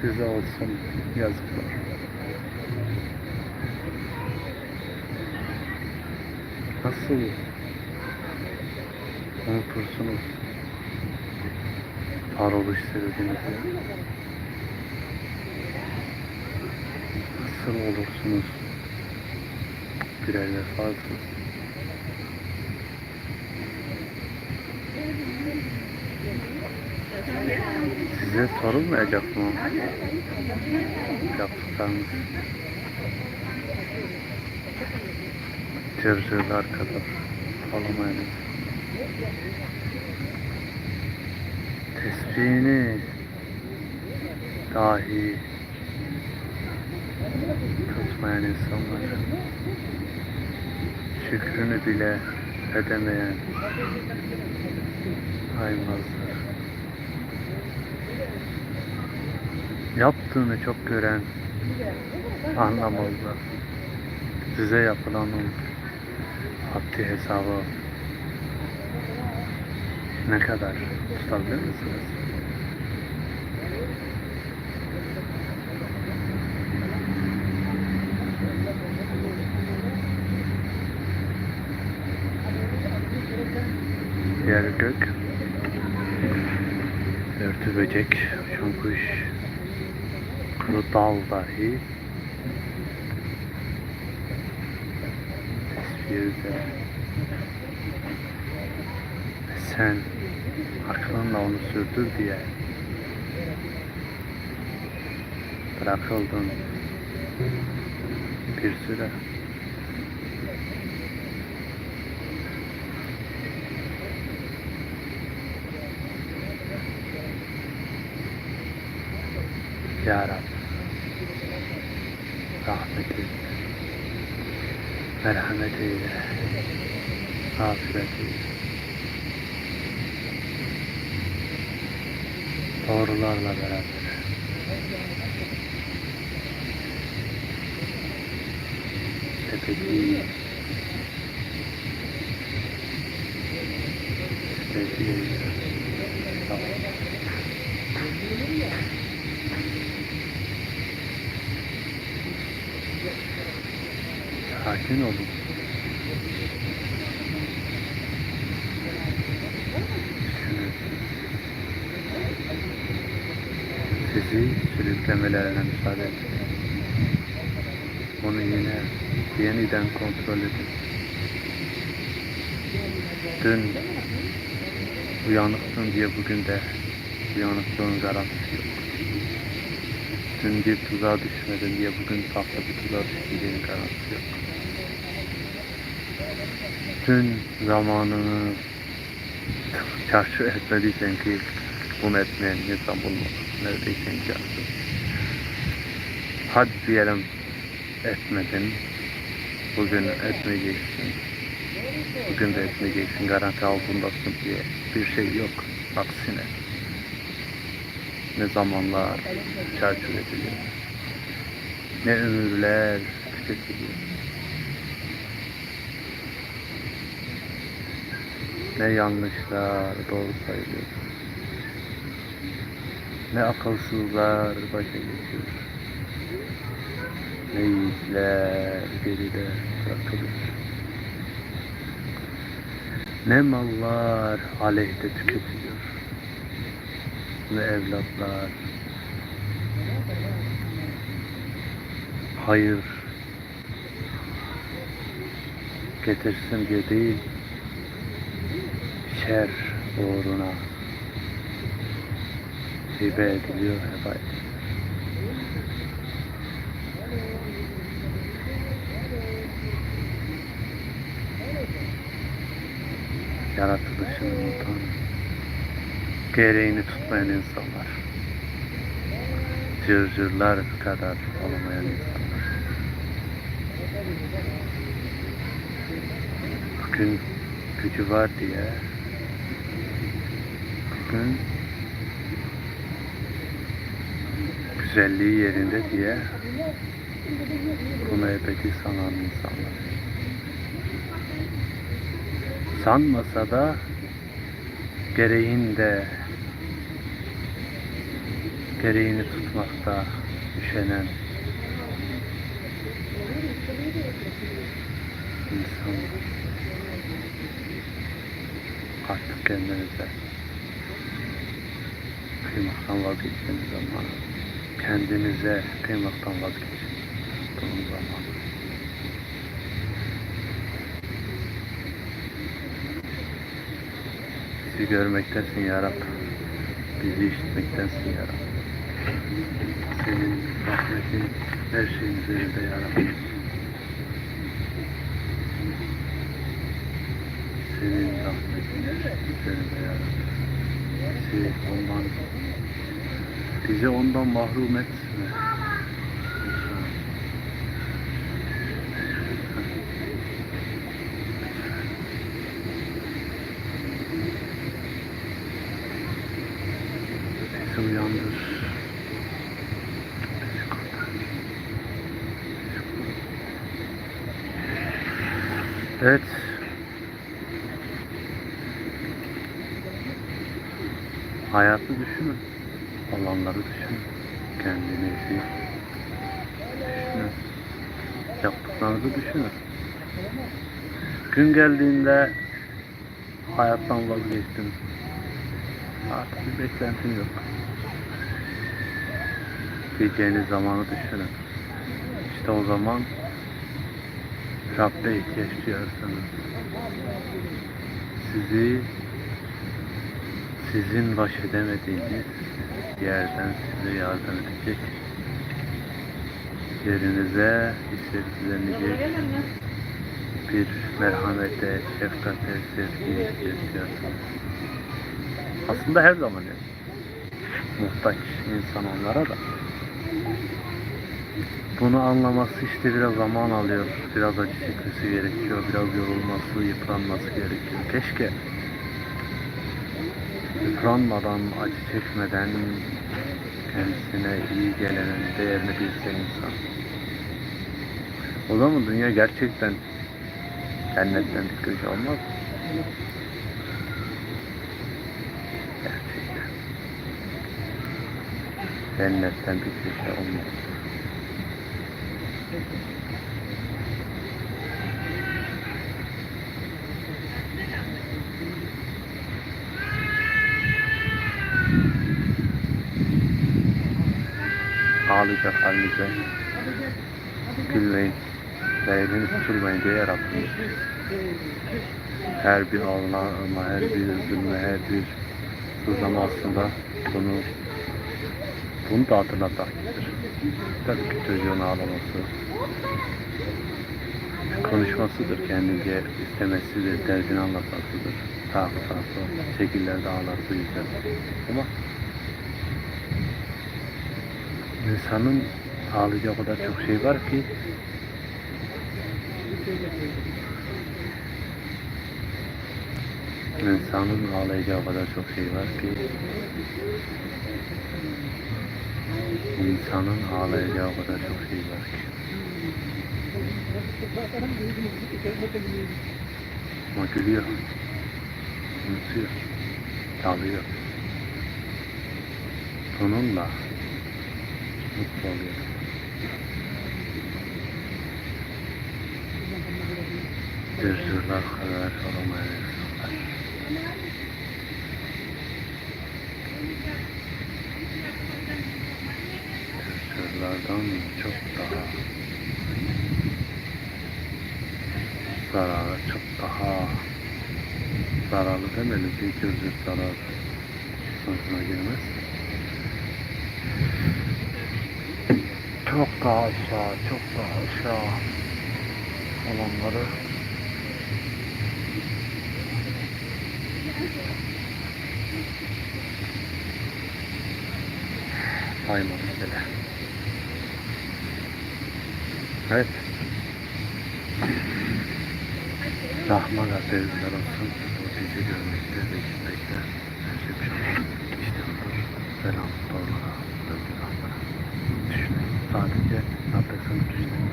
Size olsun yazıklar. Nasıl unutursunuz varoluş sebebinizi? Nasıl olursunuz birer vefasız? Size sorulmayacak mı? Yaptıklarınız cırcırlar kadar alamayınız. Tesbihini dahi tutmayan insanlar şükrünü bile edemeyen haymazlar. Yaptığını çok gören anlamazlar. Size yapılanın haddi hesabı ne kadar tutabilir misiniz? Yer gök, örtü böcek, uçan kuş, kuru dal dahi. Ve sen aklınla onu sürdür diye bırakıldın bir süre. Ya Rab rahmet eyle merhamet eyle mağfiret eyle doğrularla beraber. Ebedi ebedi sakin olun sizi sürüklemelerine müsaade etmeyin. Onu yine yeniden kontrol edin. Dün uyanıktın diye bugün de uyanıklığın garantisi yok. Dün bir tuzağa düşmedin diye bugün farklı bir tuzağa düşmeyeceğinin garantisi yok. Dün zamanını çarşı etmediysen ki bunu etmeyen insan bulmak neredeyse imkansız. Hadi diyelim etmedin. Bugün etmeyeceksin. Bugün de etmeyeceksin. Garanti altındasın diye bir şey yok. Aksine. Ne zamanlar çarçur ediliyor. Ne ömürler tüketiliyor. Ne yanlışlar doğru sayılıyor. Ne akılsızlar başa geçiyor. Ne yiğitler geride bırakılır. Ne mallar aleyhte tüketiliyor. Ne evlatlar. Hayır. Getirsin diye değil şer uğruna. Hibe ediliyor, heba ediliyor. Yaratılışını unutan, gereğini tutmayan insanlar, cırcırlar kadar olamayan insanlar. Bugün gücü var diye bugün güzelliği yerinde diye bunu ebedi sanan insanlar. Sanmasa da gereğinde içeriğini tutmakta üşenen insan artık kendinize kıymaktan vazgeçtiğiniz zaman kendinize kıymaktan vazgeçin bunun zamanı. Bizi görmektesin ya Rab. Bizi işitmektensin ya Rab. Senin rahmetin her şeyin üzerinde ya Rab. Senin rahmetin her şeyin üzerinde ya Rab. Bizi ondan bizi ondan mahrum etme. Bizi uyandır. Bizi kurtar. Bizi kurtar. Evet. Hayatı düşünün. Olanları düşünün. Kendinizi düşünün. Yaptıklarınızı düşünün. Gün geldiğinde hayattan vazgeçtim. Artık bir beklentim yok. Diyeceğiniz zamanı düşünün. İşte o zaman Rab'be ihtiyaç duyarsanız sizi sizin baş edemediğiniz yerden size yardım edecek yerinize hissettirecek bir merhamete, şefkate, sevgiye duyarsınız. Aslında her zaman yani. Muhtaç insan onlara da. Bunu anlaması işte biraz zaman alıyor. Biraz acı çekmesi gerekiyor. Biraz yorulması, yıpranması gerekiyor. Keşke yıpranmadan, acı çekmeden kendisine iyi gelenin değerini bilse insan. O zaman dünya gerçekten cennetten bir köşe olmaz mı? Gerçekten. Cennetten bir köşe olmaz. Ağlayacak halinize gülmeyin. Ve eliniz tutulmayın diye Rabbim her bir ağlama, her bir üzülme, her bir sızlama aslında bunu bunu da hatırlatmaktadır. Tabii ki çocuğun ağlaması, konuşmasıdır, kendince istemesidir, derdini anlatmasıdır. Sağ sağa sola, şekillerde ağlar bu yüzden. Ama insanın ağlayacağı o kadar çok şey var ki insanın ağlayacağı kadar çok şey var ki insanın ağlayacağı kadar çok şey var ki. Ama gülüyor. Unutuyor. Ağlıyor bununla mutlu oluyor. Dürzürler kadar olamayacaklar. Dürzürlerden çok daha zararı çok daha zararlı demeyelim bir dürzür zarar sınıfına girmez. Çok daha aşağı, çok daha aşağı olanları saymadık bile. Evet. Rahman ve sevgiler olsun. O bizi görmekte ve şey bir şey. İşte budur. Selam doğrulara. Sevgi Rahman'a. Düşünün. Sadece nefesini düşünün.